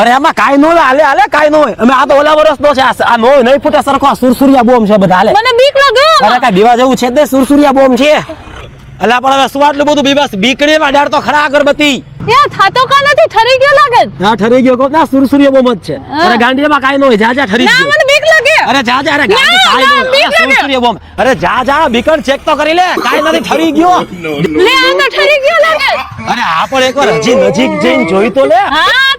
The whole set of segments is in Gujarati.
અરે એમાં કાઈ નો હાલે હાલે કાઈ નો અમે આ તો ઓલા વર્ષ નો છે આ નો નહીં ફૂટે સરખો સુરસુરિયા બોમ છે બધા હાલે. મને બીક લાગે અરે કાઈ બીવા જેવું છે તે સુરસુરિયા બોમ છે. અલા પણ હવે શું આટલું બધું બીબસ બીકડી માં ડાળ તો ખરા અગરબત્તી. એ થાતો કા નથી? ઠરી ગયો લાગે? હા ઠરી ગયો કોક. ના સુરસુરિયા બોમ જ છે. અરે ગાંડીમાં કાઈ નો હોય જા જા ઠરી ના મને બીક લાગે. અરે જા જા અરે ગાંડી કાઈ નો. સુરસુરિયા બોમ. અરે જા જા બીકણ ચેક તો કરી લે. કાઈ નથી ઠરી ગયો. લે આ તો ઠરી ગયો લાગે. અરે આ પણ એકવાર હજી નજીક જઈને જોઈ તો લે. હા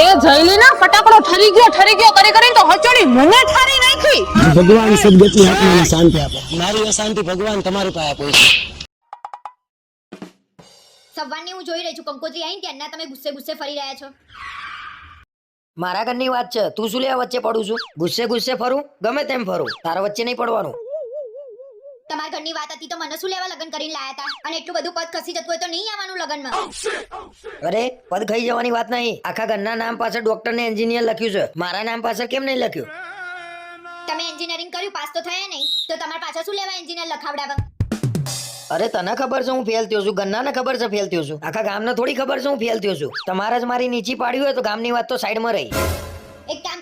એ જયલી ના ફટાકડો ઠરી ગયો ઠરી ગયો કરી કરીને તો હચોડી મને ઠારી નાખી. ભગવાન સદગતિ આત્માને શાંતિ આપે. મારી અશાંતિ ભગવાન તમારી પાસે આપે છે. સવારની હું જોઈ રહી છું કંકોત્રી આવીને ત્યારના તમે ગુસ્સે ગુસ્સે ફરી રહ્યા છો. મારા ઘરની વાત છે તું શું લેવા વચ્ચે પડું છું? ગુસ્સે ગુસ્સે ફરું? ગમે તેમ ફરું તારા વચ્ચે નહીં પડવાનું. તમારા ઘરની વાત હતી તો મને શું લેવા લગ્ન કરીને લાયા હતા? અને એટલું બધું પદ ખસી જતું હોય તો નહીં આવવાનું લગ્નમાં. અરે પદ ખાઈ જવાની વાત નહીં. આખા ઘરના નામ પાછળ ડોક્ટર ને એન્જિનિયર લખ્યું છે. મારા નામ પાછળ કેમ નહીં લખ્યું? તમે એન્જિનિયરિંગ કર્યું પાસ તો થયા નહીં. તો તમારે પાછળ શું લેવા એન્જિનિયર લખાવડાવા અરે તને ખબર છે હું ફેલ થયો છું? ગન્નાને ખબર છે ફેલ થયો છું? આખા ગામને થોડી ખબર છે હું ફેલ થયો છું? તમારે જ મારી નીચી પાડી હોય તો ગામની વાત તો સાઈડમાં રહી. એક કામ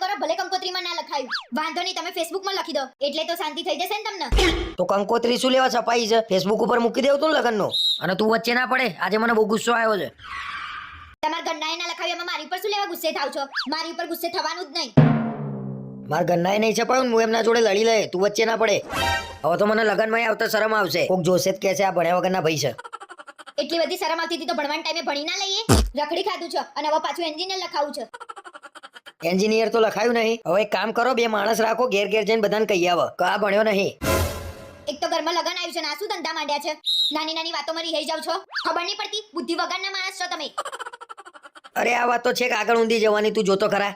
કંકોત્રીમાં ના લખાયું. વાંધો નહીં તમે ફેસબુકમાં લખી દો. એટલે તો શાંતિ થઈ જશે ને તમને. તો કંકોત્રી શું લેવા છપાઈ છે? ફેસબુક ઉપર મૂકી દેવું તું લગનનો? અને તું વચ્ચે ના પડે. આજે મને બહુ ગુસ્સો આવ્યો છે. તમાર ગન્નાએ ના લખાવ્યું એમાં મારી ઉપર શું લેવા ગુસ્સે થાવ છો? મારી ઉપર ગુસ્સે થવાનું જ નહીં. મારા ગન્નાએ નહીં છપાયું હું એમના જોડે લડી લે તું વચ્ચે ના પડે. હવે તો મને લગનમાં આવતા શરમ આવશે. કોક જોશે જ કે છે આ ભણ્યા વગરના ભાઈ છે. એટલી બધી શરમ આવતી હતી તો ભણવાના ટાઈમે ભણી ના લઈએ? રખડી ખાધું છે. અને હવે પાછું એન્જિનિયર લખાવું છે. એન્જિનિયર તો લખાયું નહીં. હવે એક કામ કરો બે માણસ રાખો ઘેર ઘેર જઈને બધાને કહી આવો. કે આ ભણ્યો નહીં? એક તો ઘરમાં લગન આવ્યું છે ને આ શું ધંધા માંડ્યા છે? નાની નાની વાતોમાં રહી જાવ છો? ખબર નહીં પડતી બુદ્ધિ વગરના માણસ છો તમે. અરે આ વાત તો છે કે આગળ ઊંધી જવાની તું જોતો ખરા.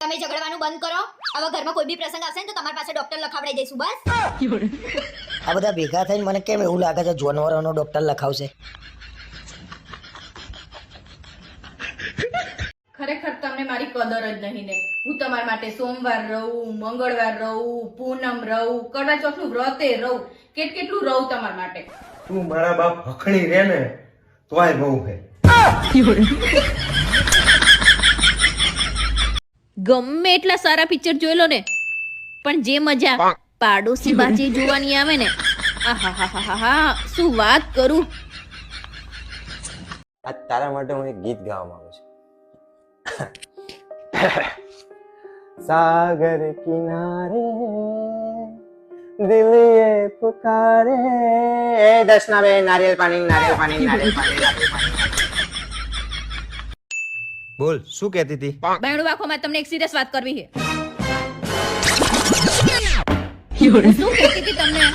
તમે ઝઘડવાનું બંધ કરો. હવે ઘરમાં કોઈ બી પ્રસંગ આવશે ને તો તમારી પાસે ડોક્ટર લખાવડાઈ દઈશું બસ. આ બધા ભેગા થઈને મને કેમ એવું લાગે છે જાનવરોનો ડોક્ટર લખાવશે? ખરેખર તમને મારી કદર જ નહીં ને. હું તમારા માટે સોમવાર રહું મંગળવાર રહું પૂનમ રહું કડવા ચોથનું વ્રતે રહું. કેટ કેટલું રહું તમારા માટે? તું મારા બાપ હખણી રે ને તોય બહુ હે. ગમે એટલા સારા પિક્ચર જોઈ લો ને. પણ જે મજા પાડોશી બાજી જોવાની આવે ને. આહાહાહાહા, શું વાત કરું? આજ તારા માટે હું એક ગીત ગાવા માંગુ છું. સાગર કિનારે દિલ ये पुकारे ए दर्शना बे नारियल पानी नारियल पानी नारियल पानी नारियल पानी બોલ શું કહેતી હતી બાયણું વાંખોમાં તમને એક સિરિયસ વાત કરવી છે હું શું કહેતી હતી તમને